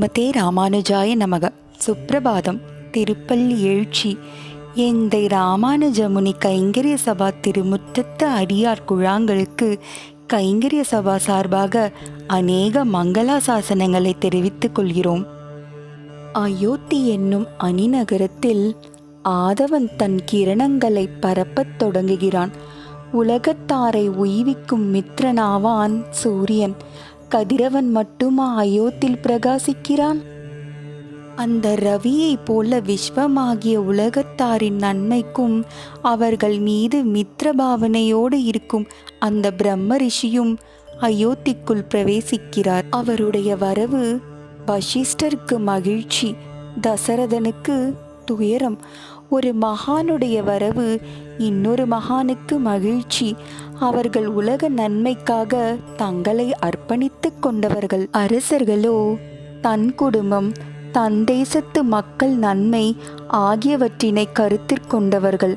ஸ்ரீமதே ராமானுஜாய நமக. சுப்பிரபாதம். திருப்பள்ளி எழுச்சி. எந்தை ராமானுஜமுனி கைங்கரிய சபா திருமுற்றத்து அடியார் குழாங்களுக்கு கைங்கரிய சபா சார்பாக அநேக மங்களாசாசனங்களை தெரிவித்துக் கொள்கிறோம். அயோத்தி என்னும் அணிநகரத்தில் ஆதவன் தன் கிரணங்களை பரப்பத் தொடங்குகிறான். உலகத்தாரை உய்விக்கும் மித்ரனாவான் சூரியன். கதிரவன் மட்டுமா அயோத்தில் பிரகாசிக்கிறான்? அந்த ரவியைப் போல விஸ்வமாகிய உலகத்தாரின் நன்மைக்கும் அவர்கள் மீது மித்ரபாவனையோடு இருக்கும் அந்த பிரம்ம ரிஷியும் அயோத்திக்குள் பிரவேசிக்கிறார். அவருடைய வரவு வசிஷ்டருக்கு மகிழ்ச்சி தசரதனுக்கு துயரம் ஒரு மகானுடைய வரவு இன்னொரு மகானுக்கு மகிழ்ச்சி. அவர்கள் உலக நன்மைக்காக தங்களை அர்ப்பணித்துக் கொண்டவர்கள் அரசர்களோ தன் குடும்பம் தன் தேசத்து மக்கள் நன்மை ஆகியவற்றினை கருத்தில் கொண்டவர்கள்.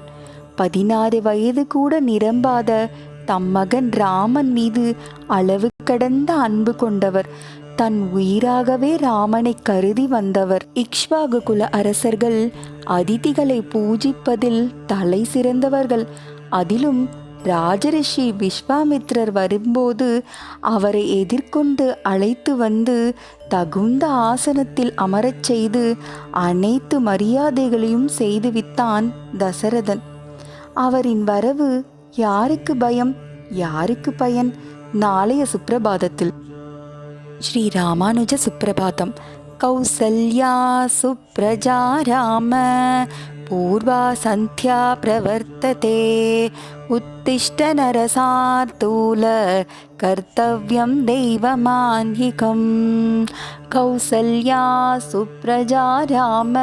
பதினாறு வயது கூட நிரம்பாத தம் மகன் ராமன் மீது அளவு கடந்த அன்பு கொண்டவர். தன் உயிராகவே ராமனை கருதி வந்தவர். இக்ஷ்வாகு குல அரசர்கள் அதிதிகளை பூஜிப்பதில் தலை சிறந்தவர்கள். அதிலும் ராஜரிஷி விஸ்வாமித்ரர் வரும்போது அவரை எதிர்கொண்டு அழைத்து வந்து தகுந்த ஆசனத்தில் அமரச் செய்து அனைத்து மரியாதைகளையும் செய்துவித்தான் தசரதன். அவரின் வரவு யாருக்கு பயம்? யாருக்கு பயன்? நாளைய சுப்பிரபாதத்தில். श्रीरामानुजसुप्रभातं कौसल्या सुप्रजा राम पूर्वा सन्ध्या प्रवर्तते। उत्तिष्ठ नरसातुल कर्तव्यं कौसल्या सुप्रजा राम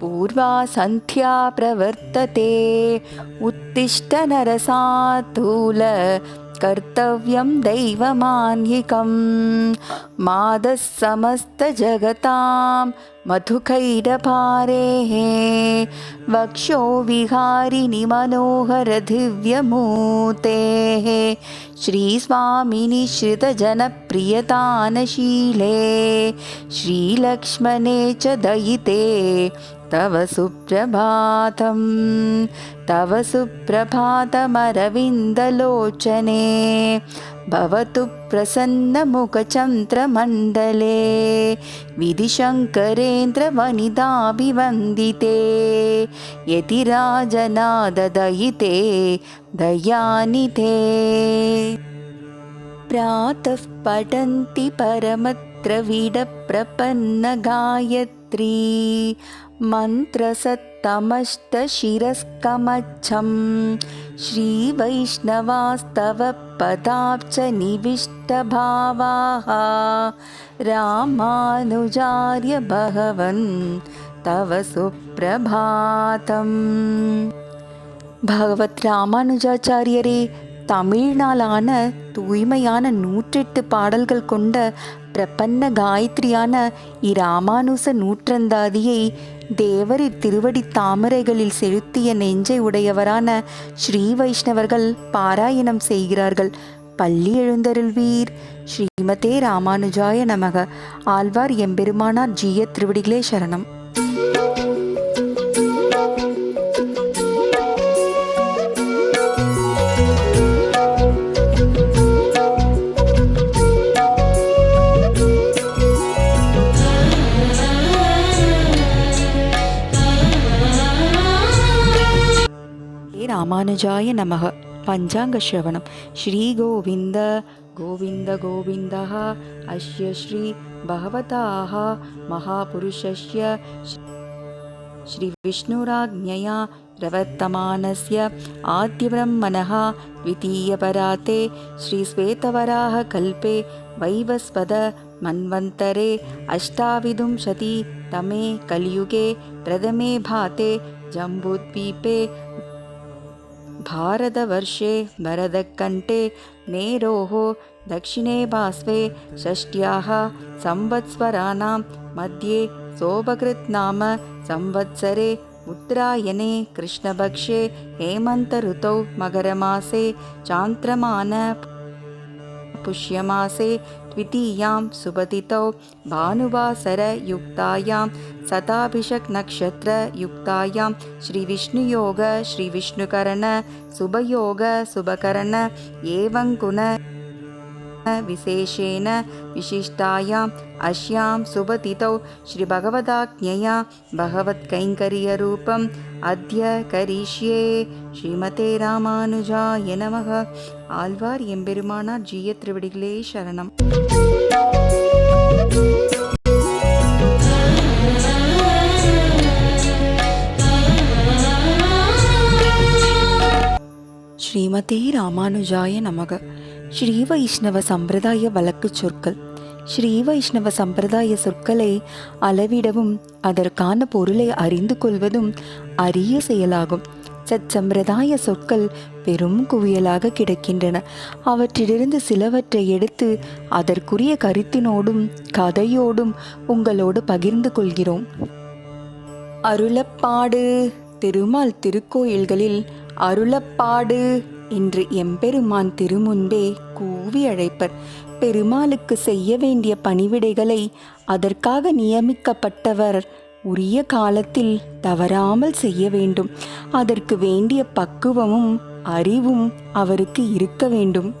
पूर्वा सन्ध्या प्रवर्तते। उत्तिष्ठ नरसा कर्तव्यं दैवमान्यिकं मादः समस्तजगतां मधुकैरपारेः वक्षो विहारिणि मनोहरदिव्यमूर्तेः श्रीस्वामिनि श्रितजनप्रियतानशीले श्रीलक्ष्मणे च दयिते तव सुप्रभातं तव सुप्रभातमरविन्दलोचने। भवतु प्रसन्नमुखचन्द्रमण्डले। विधिशङ्करेन्द्रवनिताभिवन्दिते। यतिराजनाददयिते दयानिते प्रातः पठन्ति परमत्रविडप्रपन्नगायत्री मन्त्रसत्तमष्टशिरस्कमच्छं श्रीवैष्णवास्तव पदाब्च निविष्टभावाः रामानुजार्य भगवन् तव सुप्रभातम् பகவத் ராமானுஜாச்சாரியரே தமிழ்நாளான தூய்மையான நூற்றெட்டு பாடல்கள் கொண்ட பிரபன்ன காயத்ரியான இராமானுச நூற்றந்தாதியை தேவரின் திருவடி தாமரைகளில் செலுத்திய நெஞ்சை உடையவரான ஸ்ரீ வைஷ்ணவர்கள் பாராயணம் செய்கிறார்கள். பள்ளி எழுந்தருள்வீர். ஸ்ரீமதே ராமானுஜாய நமக. ஆழ்வார் எம்பெருமானார் ஜீய திருவடிகளே சரணம். रामानुजाय नमः। पञ्चाङ्गश्रवणं। श्रीगोविन्द गोविन्द गोविन्दः अस्य श्री भगवताः महापुरुषस्य श्रीविष्णुराज्ञया प्रवर्तमानस्य आद्यब्रह्मणः द्वितीयपराते श्रीश्वेतवराहकल्पे वैवस्वद मन्वन्तरे अष्टाविंशति तमे कलियुगे प्रथमे भाते जम्बूद्वीपे भारतवर्षे भरतकण्ठे मेरोः दक्षिणे पार्श्वे षष्ट्याः संवत्सराणां मध्ये सोपकृत् नाम संवत्सरे उत्तरायणे कृष्णपक्षे हेमन्तऋतौ मकरमासे चान्द्रमान पुष्यमासे द्वितीयां सुपतितौ भानुवासरयुक्तायां सताभिषक्नक्षत्रयुक्तायां श्रीविष्णुयोग श्रीविष्णुकरण शुभयोग शुभकरण एवं गुण विशेषेण विशिष्टायाम् अस्यां सुबतितौ श्रीभगवदाज्ञया भगवत्कैङ्कर्यरूपम् अद्य करिष्ये ஸ்ரீமதே ராமானுஜாய நமக ஆழ்வார் எம்பெருமானார் ஜீய திருவடிகளே சரணம் ஸ்ரீமதே ராமானுஜாய நமக ஸ்ரீ வைஷ்ணவ சம்பிரதாய வழக்குச் சொற்கள். ஸ்ரீ வைஷ்ணவ சம்பிரதாய சொற்களை அளவிடவும் அதற்கான பொருளை அறிந்து கொள்வதும் அரிய செயலாகும். சச்சம்பிரதாய சொற்கள் பெரும் குவியலாக கிடக்கின்றன. அவற்றிலிருந்து சிலவற்றை எடுத்து அதற்குரிய கருத்தினோடும் கதையோடும் உங்களோடு பகிர்ந்து கொள்கிறோம். அருளப்பாடு. திருமால் திருக்கோயில்களில் அருளப்பாடு என்று எம்பெருமான் திருமுன்பே கூவி அழைப்பர். பெருமாளுக்கு செய்ய வேண்டிய பணிவிடைகளை அதற்காக நியமிக்கப்பட்டவர். உரிய காலத்தில் தவறாமல் செய்ய வேண்டும். அதற்கு வேண்டிய பக்குவமும் அறிவும் அவருக்கு இருக்க வேண்டும்.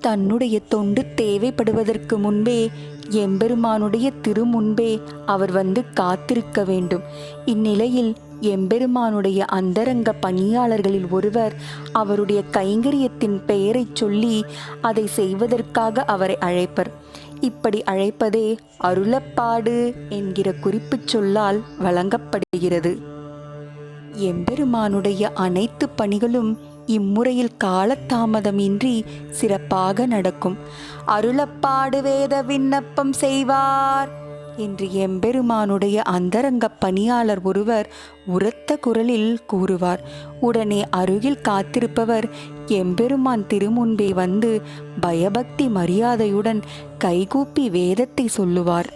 தன்னுடைய தொண்டு தேவைப்படுவதற்கு முன்பே எம்பெருமானுடைய திருமுன்பே அவர் வந்து காத்திருக்க வேண்டும். இந்நிலையில் எம்பெருமானுடைய அந்தரங்க பணியாளர்களில் ஒருவர் அவருடைய கைங்கரியத்தின் பெயரைச் சொல்லி அதை செய்வதற்காக அவரை அழைப்பர். இப்படி அழைப்பதே அருளப்பாடு என்கிற குறிப்புச் சொல்லால் வழங்கப்படுகிறது. எம்பெருமானுடைய அனைத்து பணிகளும் இம்முறையில் காலத்தாமதமின்றி சிறப்பாக நடக்கும். அருளப்பாடு வேத விண்ணப்பம் செய்வார். என்று எம்பெருமானுடைய அந்தரங்க பணியாளர் ஒருவர் உரத்த குரலில் கூறுவார். உடனே அருகில் காத்திருப்பவர் எம்பெருமான் திருமுன்பே வந்து பயபக்தி மரியாதையுடன் கைகூப்பி வேதத்தை சொல்லுவார்.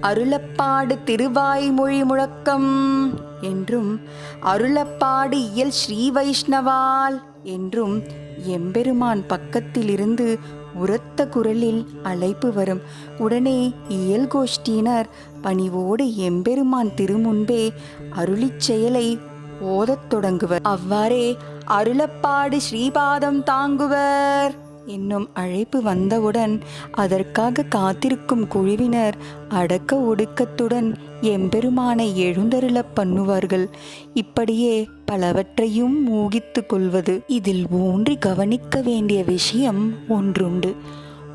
அருளப்பாடு திருவாய்மொழி முழக்கம். என்றும் அருளப்பாடு இயல் ஸ்ரீ வைஷ்ணவால் என்றும் எம்பெருமான் பக்கத்திலிருந்து உரத்த குரலில் அழைப்பு வரும். உடனே இயல் கோஷ்டியினர் பணிவோடு எம்பெருமான் திருமுன்பே அருளிச் செயலை ஓதத் தொடங்குவர். அவ்வாறே அருளப்பாடு ஸ்ரீபாதம் தாங்குவர். என்னும் அழைப்பு வந்தவுடன் அதற்காக காத்திருக்கும் குழுவினர் அடக்க ஒடுக்கத்துடன் எம்பெருமானை எழுந்தருளப் பண்ணுவார்கள். இப்படியே பலவற்றையும் ஊகித்து கொள்வது இதில் ஊன்றி கவனிக்க வேண்டிய விஷயம் ஒன்றுண்டு.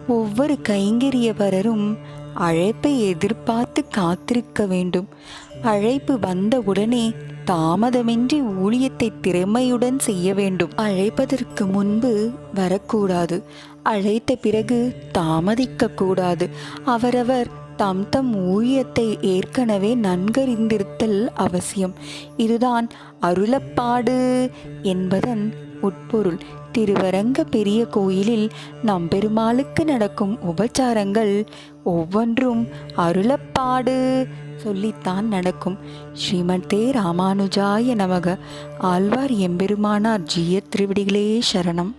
ஒவ்வொரு கைங்கரியவரரும் அழைப்பை எதிர்பார்த்து காத்திருக்க வேண்டும். அழைப்பு வந்தவுடனே தாமதமின்றி ஊழியத்தை திறமையுடன் செய்ய வேண்டும். அழைப்பதற்கு முன்பு வரக்கூடாது. அழைத்த பிறகு தாமதிக்க கூடாது அவரவர் தம் தம் ஊழியத்தை ஏற்கனவே நன்கறிந்திருத்தல் அவசியம். இதுதான் அருளப்பாடு என்பதன் உட்பொருள் திருவரங்க பெரிய கோயிலில் நம்பெருமாளுக்கு நடக்கும் உபச்சாரங்கள் ஒவ்வொன்றும் அருளப்பாடு சொல்லித்தான் நடக்கும். ஸ்ரீமந்தே ராமானுஜாய நமக. ஆழ்வார் எம்பெருமானார் ஜிய திருவிடிகளே சரணம்.